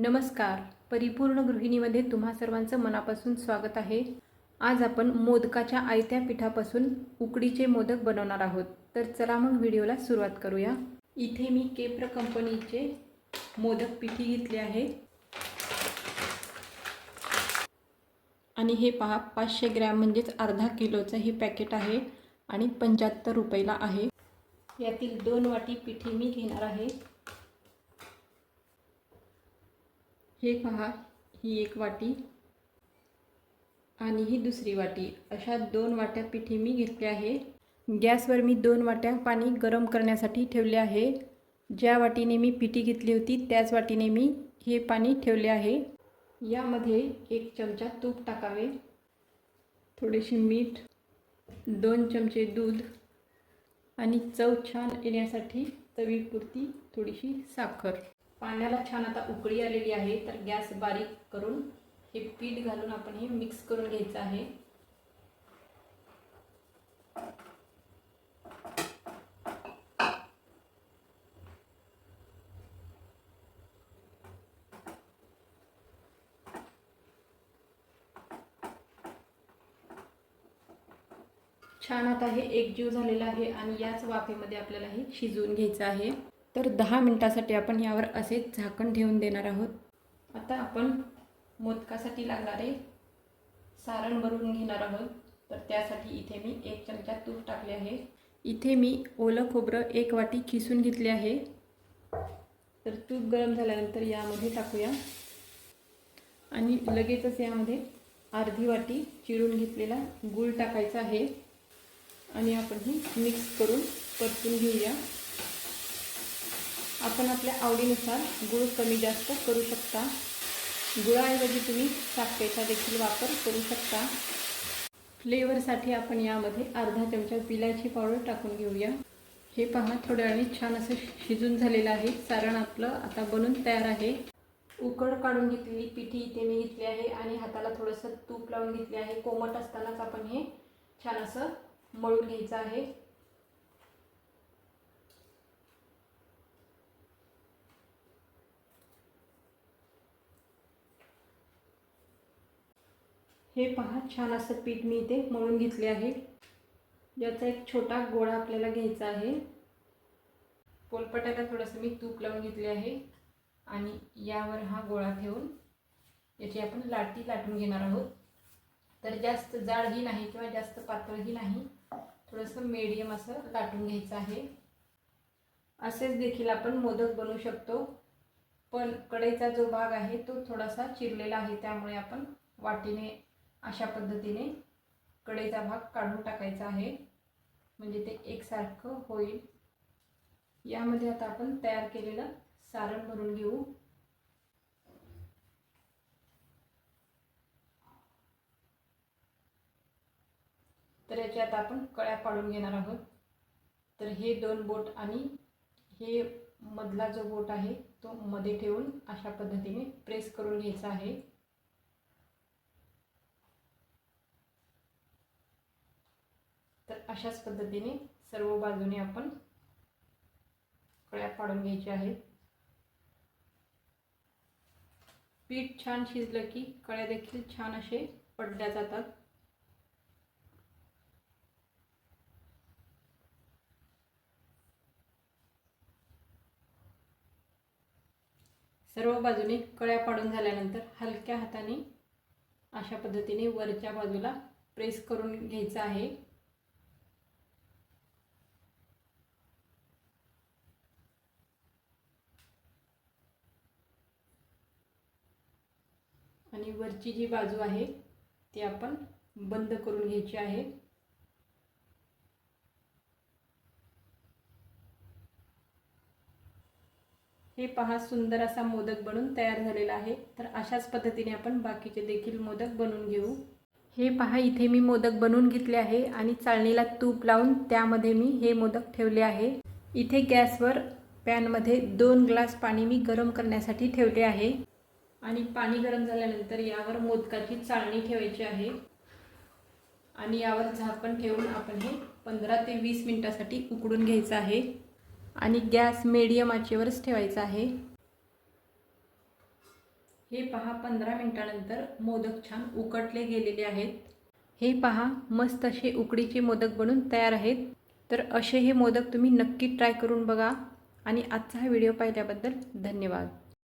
नमस्कार. परिपूर्ण गृहिणीमध्ये तुम्हा सर्वांचं मनापासून स्वागत आहे. आज आपण मोदकाच्या आयत्या पिठापासून उकडीचे मोदक बनवणार आहोत. तर चला मग व्हिडिओला सुरुवात करूया. इथे मी केप्र कंपनीचे मोदक पिठी घेतले आहे. आणि हे पहा पाचशे ग्रॅम म्हणजेच अर्धा किलोचं हे पॅकेट आहे आणि पंच्याहत्तर रुपयाला आहे. यातील दोन वाटी पिठी मी घेणार आहे. हे पहा ही एक वाटी आणि ही दुसरी वाटी. अशा दोन वाट्या पिठी मी घेतले आहे. गॅसवर मी दोन वाट्या पाणी गरम करण्यासाठी ठेवले आहे. ज्या वाटीने मी पिठी घेतली होती त्याच वाटीने मी हे पाणी ठेवले आहे. यामध्ये एक चमचा तूप टाकावे. थोडेसे मीठ दोन चमचे दूध आणि चव छान येण्यासाठी चवीपुरती थोडीशी साखर. पाण्याला छान आता उकळी आलेली आहे तर गॅस बारीक करून हे पीठ घालून आपण हे मिक्स करून घ्यायचं आहे. छान आता हे एकजीव झालेलं आहे आणि याच वाफेमध्ये आपल्याला हे शिजवून घ्यायचं आहे. तर दहा मिनटासाठी आपण यावर असे झाकण ठेवून देणार आहोत. आता आपण मोदकासाठी लागणारे सारण भरून घेणार आहोत. तर त्यासाठी इथे मी एक चमचा तूप टाकले आहे. इथे मी ओलं खोबरं एक वाटी खिसून घेतले आहे. तर तूप गरम झाल्यानंतर यामध्ये टाकूया. आणि लगेचच यामध्ये अर्धी वाटी चिरून घेतलेला गूळ टाकायचा आहे. आणि आपण ही मिक्स करून परतून घेऊया. आपण आपल्या आवडीनुसार गुळ कमी जास्त करू शकता. गुळाऐवजी तुम्ही साखरेचा देखील वापर करू शकता. फ्लेवरसाठी आपण यामध्ये अर्धा चमचा विलायची पावडर टाकून घेऊया. हे पहा थोड्या वेळाने छान असं शिजून झालेलं आहे. सारण आपलं आता बनून तयार आहे. उकड काढून घेतलेली पिठी इथे मी घेतली आहे आणि हाताला थोडंसं तूप लावून घेतले आहे. कोमट असतानाच आपण हे छान असं मळून घ्यायचं आहे. हे पहा छान असं पीठ मी इथे मळून घेतले आहे. याचा एक छोटा गोळा आपल्याला घ्यायचा आहे. पोलपट्याला थोडंसं मी तूप लावून घेतले आहे आणि यावर हा गोळा ठेवून याची आपण लाटी लाटून घेणार आहोत. तर जास्त जाडही नाही किंवा जास्त पातळही नाही थोडंसं मीडियम असं लाटून घ्यायचं आहे. असेच देखील आपण मोदक बनवू शकतो पण कढईचा जो भाग आहे तो थोडासा चिरलेला आहे त्यामुळे आपण वाटीने अशा पद्धतीने कढईचा भाग काढून टाकायचा आहे. म्हणजे ते एकसारखं होईल. यामध्ये आता आपण तयार केलेलं सारण भरून घेऊ. तर याच्या आता आपण कळ्या पाडून घेणार आहोत. तर हे दोन बोट आणि हे मधला जो बोट आहे तो मध्ये ठेवून अशा पद्धतीने प्रेस करून घ्यायचा आहे. तर अशाच पद्धतीने सर्व बाजूने आपण कळ्या पाडून घ्यायच्या आहेत. पीठ छान शिजलं की कळ्या देखील छान असे पडल्या जातात. सर्व बाजूने कळ्या पाडून झाल्यानंतर हलक्या हाताने अशा पद्धतीने वरच्या बाजूला प्रेस करून घ्यायचं आहे. आणि वरची जी बाजू आहे ती आपण बंद करून घ्यायची आहे. हे पहा सुंदर असा मोदक बनून तयार झालेला आहे. तर अशाच पद्धतीने आपण बाकीचे देखील मोदक बनवून घेऊ. हे पहा इथे मी मोदक बनवून घेतले आहे आणि चाळणीला तूप लावून त्यामध्ये मी हे मोदक ठेवले आहे. इथे गॅसवर पॅनमध्ये दोन ग्लास पाणी मी गरम करण्यासाठी ठेवले आहे. आणि पाणी गरम झाल्यानंतर यावर मोदकाची चाळणी ठेवायची आहे. आणि यावर झाकण ठेवून आपण हे पंधरा ते वीस मिनटासाठी उकडून घ्यायचं आहे. आणि गॅस मिडियम आचेवरच ठेवायचा आहे. हे पहा पंधरा मिनटानंतर मोदक छान उकटले गेलेले आहेत. हे पहा मस्त असे उकडीचे मोदक बनून तयार आहेत. तर असे हे मोदक तुम्ही नक्की ट्राय करून बघा. आणि आजचा हा व्हिडिओ पाहिल्याबद्दल धन्यवाद.